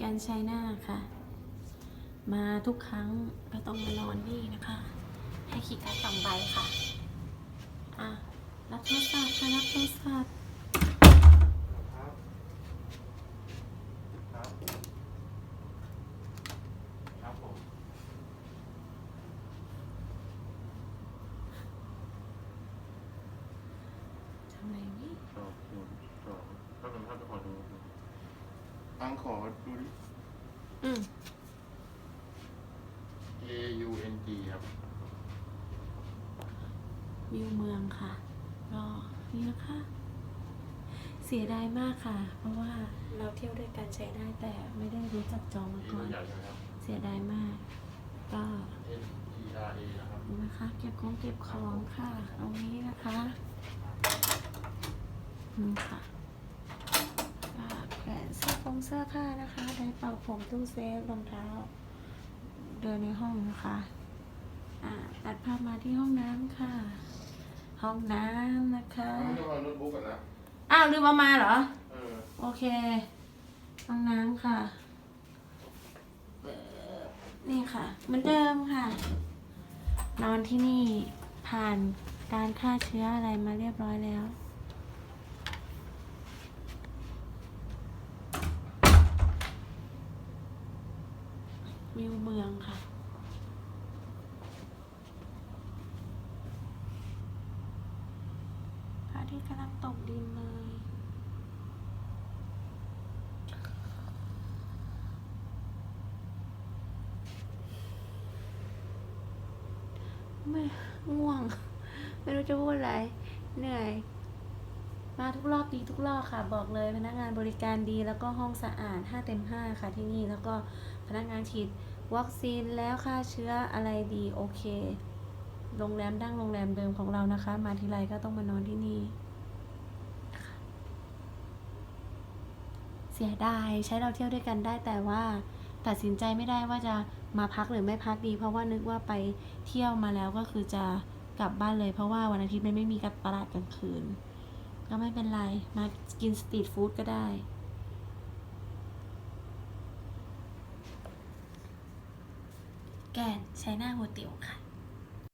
แกนชัยนาค่ะ มาทุกครั้งก็ต้องมานอนนี่นะคะ ให้ขีดการ์ดสองใบค่ะ อะ รับโทรศัพท์ค่ะรับโทรศัพท์ครับครับครับผมทำไมนี่สองศูนย์สองถ้าเป็นภาพจะขอดู ตั้งขอดูดิ อืม A U N G ครับ วิวเมืองค่ะก็นี่นะคะ เสียดายมากค่ะ เพราะว่าเราเที่ยวด้วยกันใช้ได้แต่ไม่ได้รู้จักจองมามีก่ตัอวนใหญ่ใช่ไหมครับ เสียดายมาก ก็ N E R A นะครับนี่นะคะเก็บของเก็บของค่ะตรงนี้นะคะนี่ค่ะก็แขวน เสื้อผงเสื้อผ้านะคะไดร์เป่าผมตู้เซฟรองเท้า เดินในห้องนะคะอ่าตัดภาพมาที่ห้องน้ำค่ะ ห้องน้ำนะคะไม่ต้องเอาโน้ตบุ๊กก่อนนะอ้าวลืมเอามาเหรอ เออโอเค ห้องน้ำค่ะเอ่อนี่ค่ะ เหมือนเดิมค่ะ นอนที่นี่ผ่านการฆ่าเชื้ออะไรมาเรียบร้อยแล้ว วิวเมืองค่ะ พระอาทิตย์กำลังตกดินเลยไม่ง่วง ไม่รู้จะพูดอะไร เหนื่อย มาทุกรอบดีทุกรอบค่ะ บอกเลยพนักงานบริการดีแล้วก็ห้องสะอาด 5 เต็ม 5 ค่ะที่นี่แล้วก็พนักงานฉีดวัคซีนแล้วค่าเชื้ออะไรดีโอเค โรงแรมดั้งโรงแรมเดิมของเรานะคะ มาทีไรก็ต้องมานอนที่นี่ เสียดายใช้เราเที่ยวด้วยกันได้แต่ว่าตัดสินใจไม่ได้ว่าจะมาพักหรือไม่พักดี เพราะว่านึกว่าไปเที่ยวมาแล้วก็คือจะกลับบ้านเลย เพราะว่าวันอาทิตย์มันไม่มีกับตลาดกลางคืน ก็ไม่เป็นไร มากินสตรีทฟู้ดก็ได้ แกนใช้หน้าหัวเตี๋ยวค่ะ